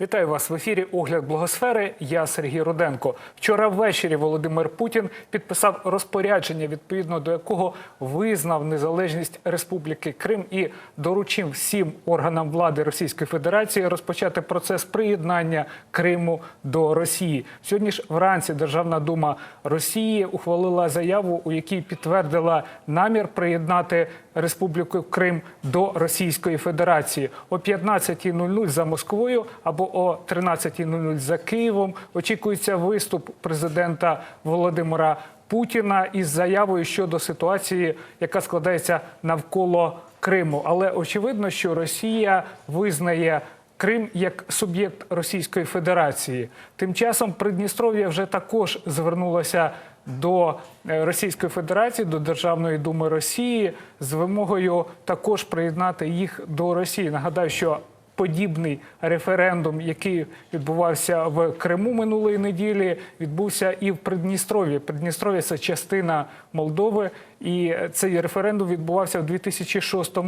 Вітаю вас в ефірі. Огляд благосфери. Я Сергій Руденко. Вчора ввечері Володимир Путін підписав розпорядження, відповідно до якого визнав незалежність Республіки Крим і доручив всім органам влади Російської Федерації розпочати процес приєднання Криму до Росії. Сьогодні ж вранці Державна дума Росії ухвалила заяву, у якій підтвердила намір приєднати Республіку Крим до Російської Федерації о 15.00 за Москвою або о 13.00 за Києвом. Очікується виступ президента Володимира Путіна із заявою щодо ситуації, яка складається навколо Криму. Але очевидно, що Росія визнає. Крим як суб'єкт Російської Федерації. Тим часом Придністров'я вже також звернулося до е, Російської Федерації, до Державної думи Росії з вимогою також приєднати їх до Росії. Нагадаю, що подібний референдум, який відбувався в Криму минулої неділі, відбувся і в Придністров'ї. Придністров'я це частина Молдови, і цей референдум відбувався в 2006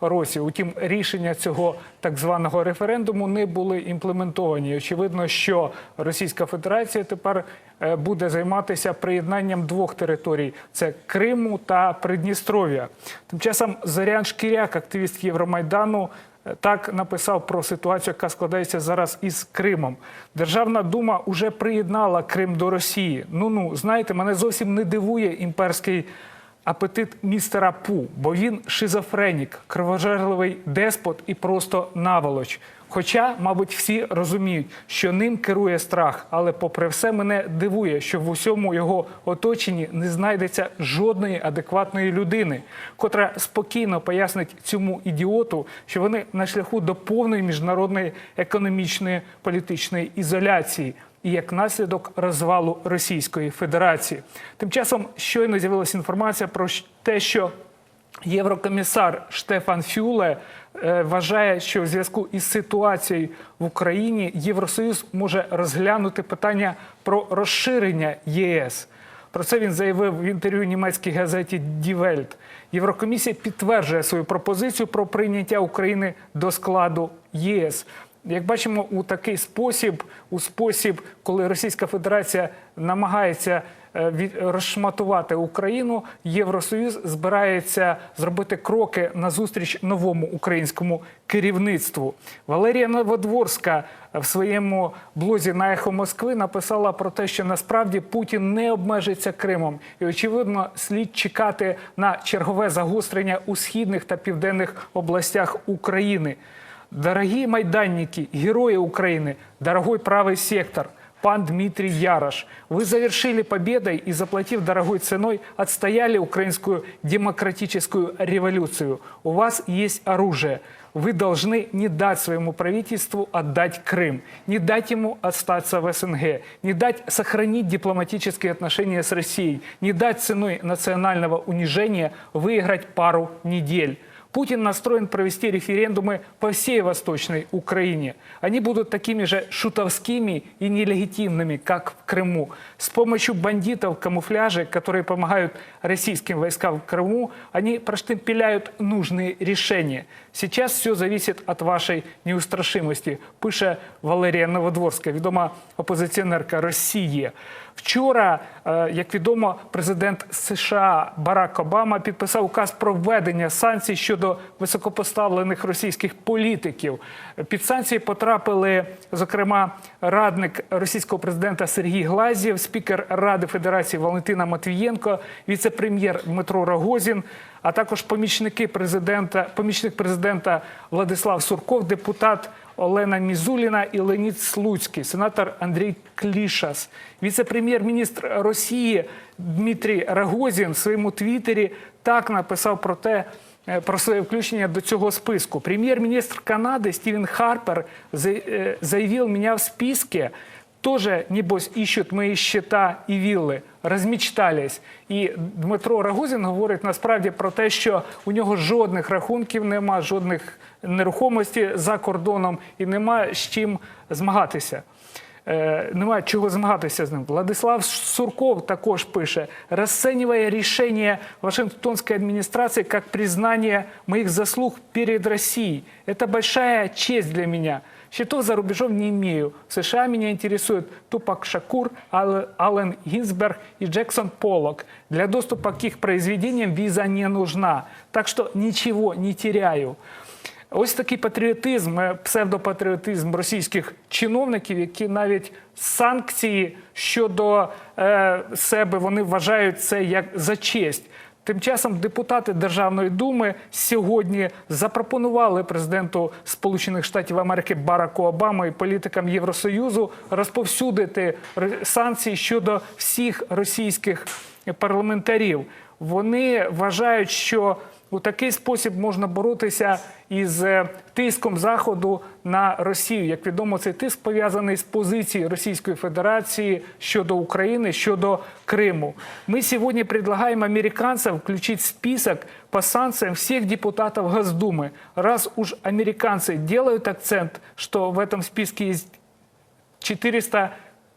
році. Утім, рішення цього так званого референдуму не були імплементовані. Очевидно, що Російська Федерація тепер е, буде займатися приєднанням двох територій: це Криму та Придністров'я. Тим часом Зорян Шкіряк, активіст Євромайдану. Е, Так написав про ситуацію, яка складається зараз із Кримом. Державна дума вже приєднала Крим до Росії. Ну ну знаєте, мене зовсім не дивує імперський апетит містера Пу, бо він шизофренік, кровожерливий деспот і просто наволоч. Хоча, мабуть, всі розуміють, що ним керує страх, але попри все мене дивує, що в усьому його оточенні не знайдеться жодної адекватної людини, котра спокійно пояснить цьому ідіоту, що вони на шляху до повної міжнародної економічної політичної ізоляції і як наслідок розвалу Російської Федерації. Тим часом щойно з'явилася інформація про те, що Єврокомісар Штефан Фюле е, вважає, що в зв'язку із ситуацією в Україні Євросоюз може розглянути питання про розширення ЄС. Про це він заявив в інтерв'ю німецькій газеті Welt. Єврокомісія підтверджує свою пропозицію про прийняття України до складу ЄС. Як бачимо, у такий спосіб, у спосіб, коли Російська Федерація намагається розшматувати Україну, Євросоюз збирається зробити кроки назустріч новому українському керівництву. Валерія Новодворська в своєму блозі на ехо Москви написала про те, що насправді Путін не обмежиться Кримом, і очевидно, слід чекати на чергове загострення у східних та південних областях України. Дорогие майданники, герои Украины, дорогой правый сектор, пан Дмитрий Ярош, вы завершили победой и, заплатив дорогой ценой, отстояли украинскую демократическую революцию. У вас есть оружие. Вы должны не дать своему правительству отдать Крым, не дать ему остаться в СНГ, не дать сохранить дипломатические отношения с Россией, не дать ценой национального унижения выиграть пару недель. Путин настроен провести референдумы по всей Восточной Украине. Они будут такими же шутовскими и нелегитимными, как в Крыму. С помощью бандитов в камуфляже, которые помогают российским войскам в Крыму, они проштемпеляют нужные решения. Сейчас все зависит от вашей неустрашимості, пише Валерія Новодворська, відома опозиціонерка Росії. Вчора, е, як відомо, президент США Барак Обама підписав указ про введення санкцій щодо високопоставлених російських політиків. Під санкції потрапили, зокрема, радник російського президента Сергій Глазєв, спікер Ради Федерації Валентина Матвієнко, віце-прем'єр Дмитро Рогозін, а також помічники президента, помічник президента Владислав Сурков, депутат Олена Мізуліна і Леонід Слуцький, сенатор Андрій Клішас, віце-прем'єр-міністр Росії Дмитрій Рогозін в своєму твіттері так написав про те. Е, Про своє включення до цього списку. Прем'єр-міністр Канади Стівен Харпер е, заявив меня в списке. Тоже, небось, ищут мої щита і вілли, розмічтались. І Дмитро Рагузін говорить насправді про те, що у нього жодних рахунків нема, жодних нерухомості за кордоном і нема з чим змагатися. Е, Немає чого змагатися з ним. Владислав Сурков також пише, розцінює рішення Вашингтонської адміністрації як признання моїх заслуг перед Росією. Це большая честь для мене. Счетов за рубежом не имею. В США меня интересует Тупак Шакур, Ал- Аллен Гинзберг и Джексон Поллок. Для доступа к их произведениям виза не нужна. Так что ничего не теряю. Ось такий патріотизм, е, псевдопатріотизм російських чиновників, які навіть санкції щодо е, себе вони вважають це як за честь. Тим часом депутати Державної думи сьогодні запропонували президенту Сполучених Штатів Америки Бараку Обаму і політикам Євросоюзу розповсюдити санкції щодо всіх російських парламентарів. Вони вважають, що у такий спосіб можна боротися із е, тиском Заходу на Росію. Як відомо, цей тиск пов'язаний з позицією Російської Федерації щодо України, щодо Криму. Мы сегодня предлагаем американцам включить в список по санкциям всех депутатов Госдумы. Раз уж американцы делают акцент, что в этом списке есть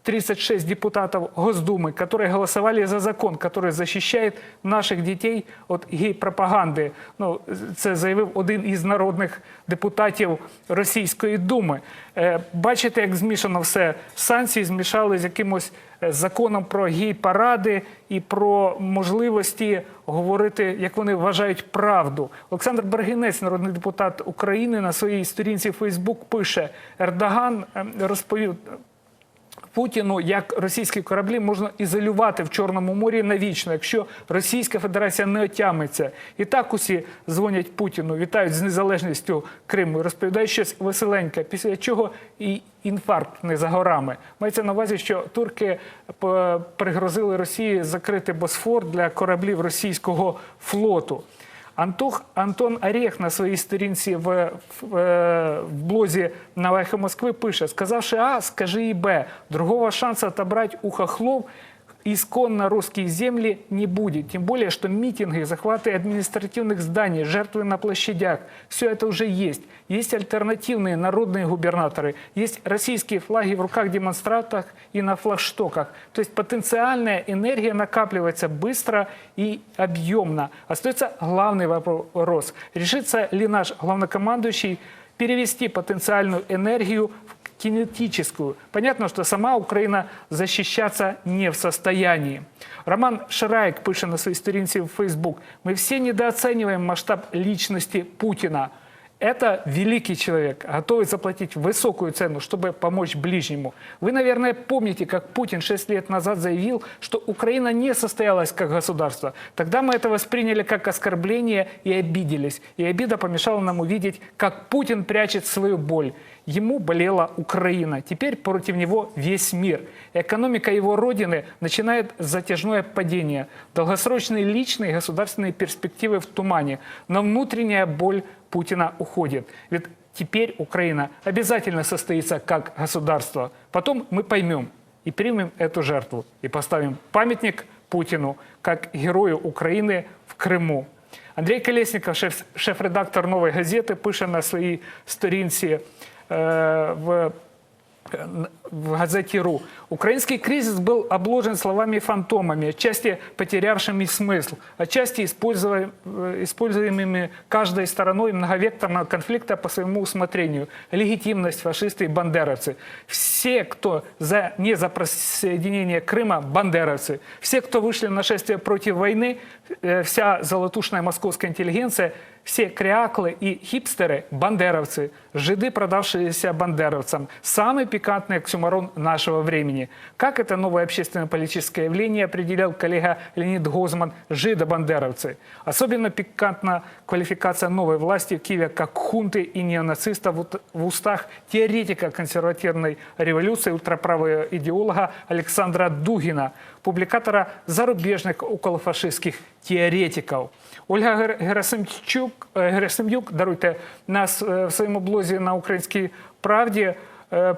436 депутатов Госдумы, которые голосовали за закон, который защищает наших детей от гей-пропаганди. Ну, це заявив один із народних депутатів Російської Думи. Е, Бачите, як змішано все. Санкції змішали з якимось е, законом про гей-паради і про можливості говорити, як вони вважають, правду. Олександр Бергінець, народний депутат України, на своїй сторінці в Фейсбук пише: Ердоган е, розповів. Путіну як російські кораблі можна ізолювати в Чорному морі навічно, якщо Російська Федерація не отямиться. І так усі дзвонять Путіну, вітають з незалежністю Криму, розповідають щось веселеньке, після чого і інфаркт не за горами. Мається на увазі, що турки п- пригрозили Росії закрити Босфор для кораблів російського флоту. Антох, Антон Орех на своїй сторінці в, в, е, в блозі на Эхо Москви пише, сказавши А, скажи і Б. Другого шанса отобрать у хохлов исконно русские земли не будет. Тем более, что митинги, захваты административных зданий, жертвы на площадях, все это уже есть. Есть альтернативные народные губернаторы, есть российские флаги в руках демонстрантов и на флагштоках. То есть потенциальная энергия накапливается быстро и объемно. Остается главный вопрос. Решится ли наш главнокомандующий перевести потенциальную энергию в кинетическую. Понятно, что сама Украина защищаться не в состоянии. Роман Шираек пише на своей сторінці в Facebook. Мы все недооцениваем масштаб личности Путина. Это великий человек, готовый заплатить высокую цену, чтобы помочь ближнему. Вы, наверное, помните, как Путин 6 лет назад заявил, что Украина не состоялась как государство. Тогда мы это восприняли как оскорбление и обиделись. И обида помешала нам увидеть, как Путин прячет свою боль. Ему болела Украина. Теперь против него весь мир. Экономика его родины начинает затяжное падение. Долгосрочные личные и государственные перспективы в тумане. Но внутренняя боль Путина уходит. Ведь теперь Украина обязательно состоится как государство. Потом мы поймем и примем эту жертву. И поставим памятник Путину как герою Украины в Криму. Андрій Колєсніков, шеф, шеф-редактор нової газети, пише на своїй сторінці е, в в газете «Ру». Украинский кризис был обложен словами-фантомами, отчасти потерявшими смысл, отчасти используя- э, используемыми каждой стороной многовекторного конфликта по своему усмотрению. Легитимность, фашисты и бандеровцы. Все, кто за, не за присоединение Крыма, бандеровцы. Все, кто вышли на шествие против войны, э, вся золотушная московская интеллигенция, все кряклы и хипстеры – бандеровцы, жиды, продавшиеся бандеровцам. Самый пикантный оксюмарон нашего времени. Как это новое общественно-политическое явление определял коллега Леонид Гозман «жидо-бандеровцы». Особенно пикантна квалификация новой власти в Киеве как хунты и неонацистов в ут- в устах теоретика консервативной революции ультраправого идеолога Александра Дугина, публикатора зарубежных околофашистских теоретиков. Ольга Гер- Герасимчук, е, Герасим'юк, даруйте, нас е, в своєму блозі на Українській правді е,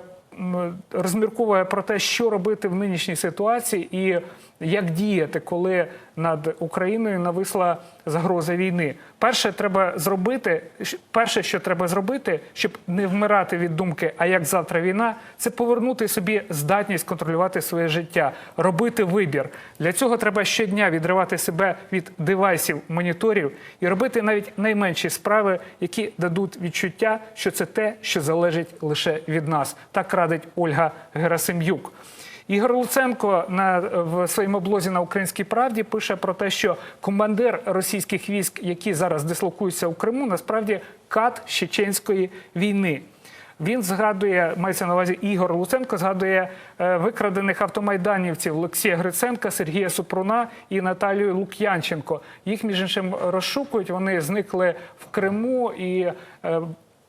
розмірковує про те, що робити в нинішній ситуації, і як діяти, коли над Україною нависла загроза війни. Перше, треба зробити, перше, що треба зробити, щоб не вмирати від думки, а як завтра війна, це повернути собі здатність контролювати своє життя, робити вибір. Для цього треба щодня відривати себе від девайсів, моніторів і робити навіть найменші справи, які дадуть відчуття, що це те, що залежить лише від нас. Так радить Ольга Герасим'юк. Ігор Луценко на в своєму блозі на Українській правді пише про те, що командир російських військ, які зараз дислокуються у Криму, насправді кат чеченської війни. Він згадує, мається на увазі Ігор Луценко, згадує е, викрадених автомайданівців Олексія Гриценка, Сергія Супруна і Наталію Лук'янченко. Їх між іншим розшукують. Вони зникли в Криму і.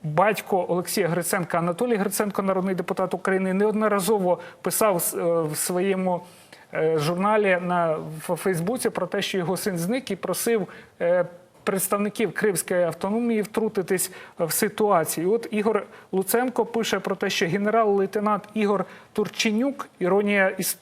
Батько Олексія Гриценка Анатолій Гриценко, народний депутат України, неодноразово писав е, в своєму е, журналі на Фейсбуці про те, що його син зник і просив е, представників Кримської автономії втрутитись в ситуацію. От Ігор Луценко пише про те, що генерал-лейтенант Ігор Турченюк, іронія іс-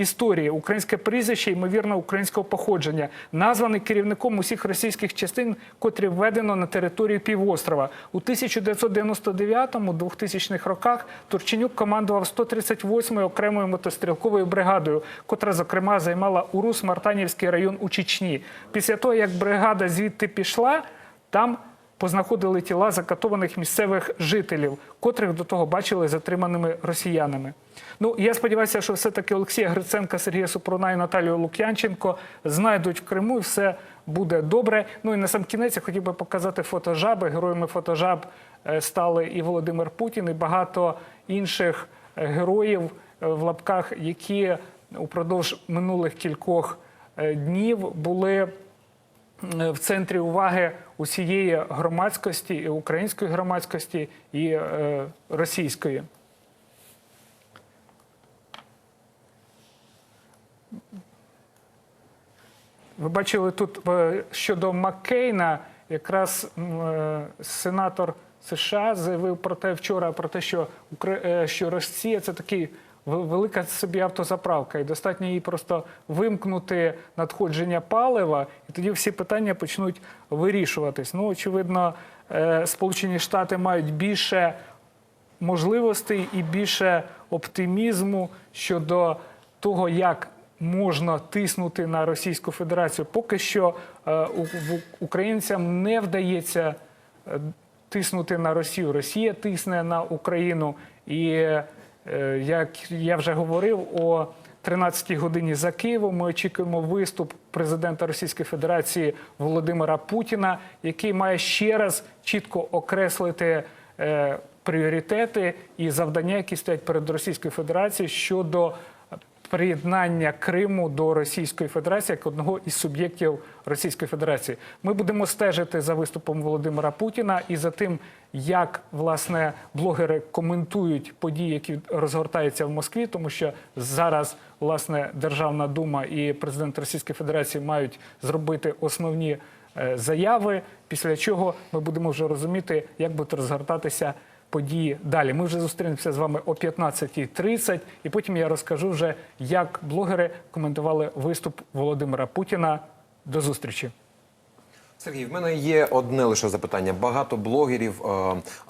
історії, українське прізвище, ймовірно, українського походження, названий керівником усіх російських частин, котрі введено на територію півострова. У 1999-2000 роках Турченюк командував 138-ю окремою мотострілковою бригадою, котра, зокрема, займала Урус Мартанівський район у Чечні. Після того, як бригада звідти пішла, там познаходили тіла закатованих місцевих жителів, котрих до того бачили затриманими росіянами. Ну я сподіваюся, що все-таки Олексія Гриценка, Сергія Супруна і Наталію Лук'янченко знайдуть в Криму і все буде добре. Ну і на сам кінець я хотів би показати фотожаби. Героями фотожаб е, стали і Володимир Путін, і багато інших е, героїв е, в лапках, які упродовж минулих кількох днів були в центрі уваги усієї громадськості, і української громадськості, і е, російської. Ви бачили тут е, щодо Маккейна, якраз е, сенатор США заявив про те вчора, про те, що е, Росія це такий велика собі автозаправка, і достатньо їй просто вимкнути надходження палива, і тоді всі питання почнуть вирішуватись. Ну, очевидно, е, Сполучені Штати мають більше можливостей і більше оптимізму щодо того, як можна тиснути на Російську Федерацію. Поки що е, українцям не вдається е, тиснути на Росію. Росія тисне на Україну. І як я вже говорив, о 13-й годині за Києвом ми очікуємо виступ президента Російської Федерації Володимира Путіна, який має ще раз чітко окреслити е, пріоритети і завдання, які стоять перед Російською Федерацією щодо приєднання Криму до Російської Федерації як одного із суб'єктів Російської Федерації. Ми будемо стежити за виступом Володимира Путіна і за тим, як власне блогери коментують події, які розгортаються в Москві, тому що зараз власне Державна дума і президент Російської Федерації мають зробити основні е, заяви. Після чого ми будемо вже розуміти, як будуть розгортатися події далі. Ми вже зустрінемося з вами о 15.30, і потім я розкажу вже, як блогери коментували виступ Володимира Путіна. До зустрічі. Сергій, в мене є одне лише запитання. Багато блогерів е,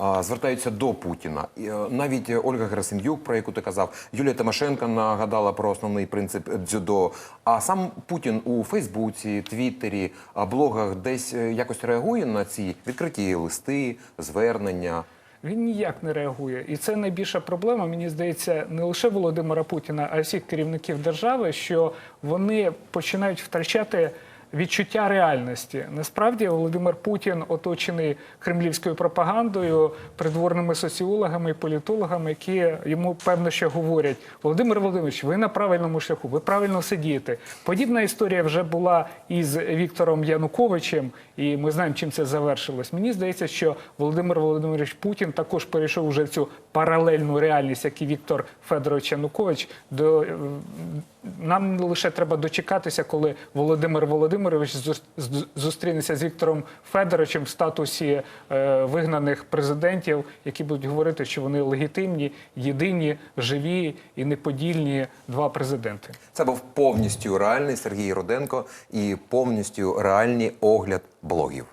е, звертаються до Путіна. І, е, навіть Ольга Герасим'юк, про яку ти казав, Юлія Тимошенко нагадала про основний принцип дзюдо. А сам Путін у Фейсбуці, Твіттері, е, блогах десь е, якось реагує на ці відкриті листи, звернення. Він ніяк не реагує, і це найбільша проблема. Мені здається, не лише Володимира Путіна, а й всіх керівників держави, що вони починають втрачати. Відчуття реальності насправді Володимир Путін оточений кремлівською пропагандою, придворними соціологами і політологами, які йому певно що говорять: Володимир Володимирович, ви на правильному шляху, ви правильно сидієте. Подібна історія вже була із Віктором Януковичем, і ми знаємо, чим це завершилось. Мені здається, що Володимир Володимирович Путін також перейшов уже в цю паралельну реальність, як і Віктор Федорович Янукович, до Нам лише треба дочекатися, коли Володимир Володимирович зустрінеться з Віктором Федоровичем в статусі е, вигнаних президентів, які будуть говорити, що вони легітимні, єдині, живі і неподільні два президенти. Це був повністю реальний Сергій Руденко і повністю реальний огляд блогів.